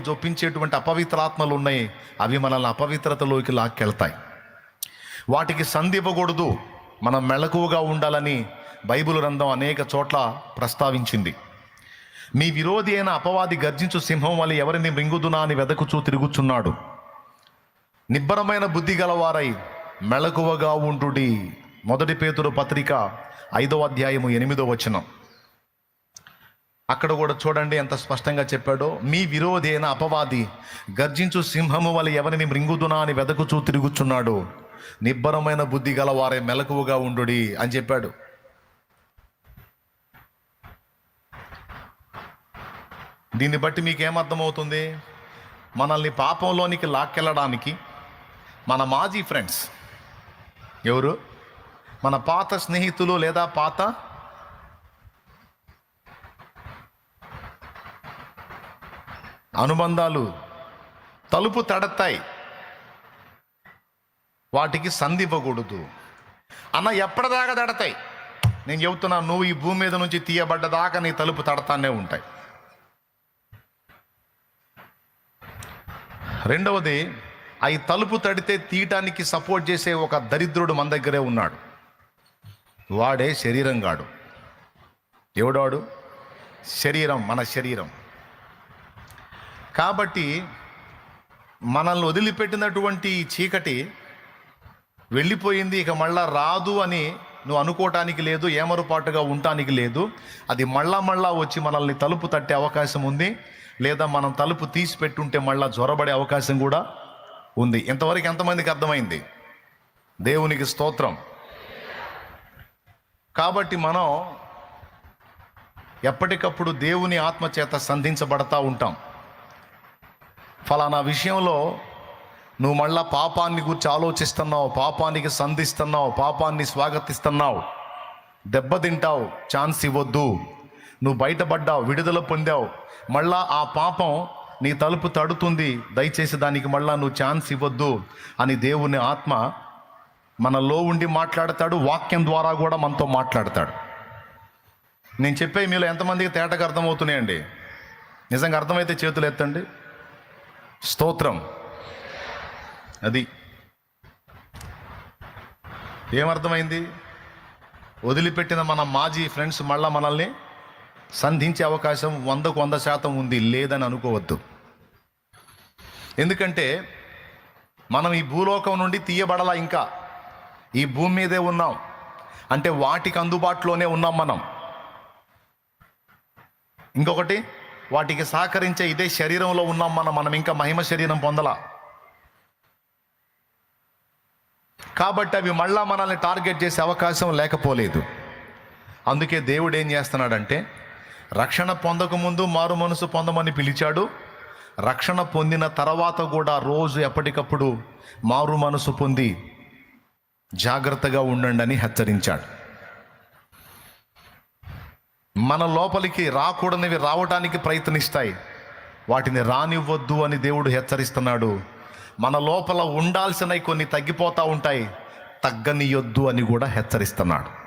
లోప అపవిత్రాత్మలు ఉన్నాయి అవి మనల్ని అపవిత్రతలోకి లాక్కెళ్తాయి. వాటికి సంధి ఇవ్వకూడదు మనం మెళకువగా ఉండాలని బైబిల్ గ్రంథం అనేక చోట్ల ప్రస్తావించింది. మీ విరోధి అయిన అపవాది గర్జించు సింహం వల్ల ఎవరిని మృంగుదునా అని వెదకుచూ తిరుగుచున్నాడు. నిబ్బరమైన బుద్ధి గలవారై మెళకువగా ఉండుడి. మొదటి పేతురు పత్రిక ఐదవ అధ్యాయము ఎనిమిదో వచనం. అక్కడ కూడా చూడండి ఎంత స్పష్టంగా చెప్పాడో మీ విరోధైన అపవాది గర్జించు సింహము వల్ల ఎవరిని మృంగుదునా అని వెదకుచూ తిరుగుచున్నాడు. నిబ్బరమైన బుద్ధి గల వారే మెలకువగా ఉండుడి అని చెప్పాడు. దీన్ని బట్టి మీకు ఏమర్థమవుతుంది మనల్ని పాపంలోనికి లాక్కెళ్ళడానికి మన మాజీ ఫ్రెండ్స్ ఎవరు? మన పాత స్నేహితులు లేదా పాత అనుబంధాలు తలుపు తడతాయి. వాటికి సంధిపకూడదు అన్న ఎప్పటిదాకా తడతాయి. నేను చెబుతున్నా నువ్వు ఈ భూమి మీద నుంచి తీయబడ్డదాకా నీ తలుపు తడతానే ఉంటాయి. రెండవది అవి తలుపు తడితే తీయటానికి సపోర్ట్ చేసే ఒక దరిద్రుడు మన దగ్గరే ఉన్నాడు. వాడే శరీరం గాడు ఎవడాడు? శరీరం మన శరీరం. కాబట్టి మనల్ని వదిలిపెట్టినటువంటి చీకటి వెళ్ళిపోయింది ఇక మళ్ళా రాదు అని నువ్వు అనుకోవటానికి లేదు ఏమరుపాటుగా ఉండటానికి లేదు. అది మళ్ళా మళ్ళా వచ్చి మనల్ని తలుపు తట్టే అవకాశం ఉంది. లేదా మనం తలుపు తీసి పెట్టుంటే మళ్ళా జ్వరబడే అవకాశం కూడా ఉంది. ఇంతవరకు ఎంతమందికి అర్థమైంది? దేవునికి స్తోత్రం. కాబట్టి మనం ఎప్పటికప్పుడు దేవుని ఆత్మ చేత సంధించబడతా ఉంటాం. ఫలానా విషయంలో నువ్వు మళ్ళా పాపాన్ని గురించి ఆలోచిస్తున్నావు పాపానికి సంధిస్తున్నావు పాపాన్ని స్వాగతిస్తున్నావు. దెబ్బతింటావు ఛాన్స్ ఇవ్వద్దు. నువ్వు బయటపడ్డావు విడుదల పొందావు. మళ్ళా ఆ పాపం నీ తలుపు తడుతుంది దయచేసి దానికి మళ్ళా నువ్వు ఛాన్స్ ఇవ్వద్దు అని దేవుని ఆత్మ మనలో ఉండి మాట్లాడతాడు వాక్యం ద్వారా కూడా మనతో మాట్లాడతాడు. నేను చెప్పే మీలో ఎంతమందికి తేటకు అర్థమవుతున్నాయండి? నిజంగా అర్థమైతే చేతులు ఎత్తండి. స్తోత్రం. అది. ఏమర్థమైంది? వదిలిపెట్టిన మన మాజీ ఫ్రెండ్స్ మళ్ళా మనల్ని సంధించే అవకాశం వందకు వంద శాతం ఉంది లేదని అనుకోవద్దు. ఎందుకంటే మనం ఈ భూలోకం నుండి తీయబడలా ఇంకా. ఈ భూమి మీదే ఉన్నాం. అంటే వాటికి అందుబాటులోనే ఉన్నాం మనం. ఇంకొకటి? వాటికి సహకరించే ఇదే శరీరంలో ఉన్నాం మనం మనం ఇంకా మహిమ శరీరం పొందలా? కాబట్టి అవి మళ్ళా మనల్ని టార్గెట్ చేసే అవకాశం లేకపోలేదు. అందుకే దేవుడు ఏం చేస్తున్నాడంటే రక్షణ పొందకముందు మారు మనసు పొందమని పిలిచాడు. రక్షణ పొందిన తర్వాత కూడా రోజు ఎప్పటికప్పుడు మారు మనసు పొంది జాగ్రత్తగా ఉండండి అని హెచ్చరించాడు. మన లోపలికి రాకూడనివి రావటానికి ప్రయత్నిస్తాయి. వాటిని రానివ్వద్దు అని దేవుడు హెచ్చరిస్తున్నాడు. మన లోపల ఉండాల్సినవి కొన్ని తగ్గిపోతూ ఉంటాయి. తగ్గనియొద్దు అని కూడా హెచ్చరిస్తున్నాడు.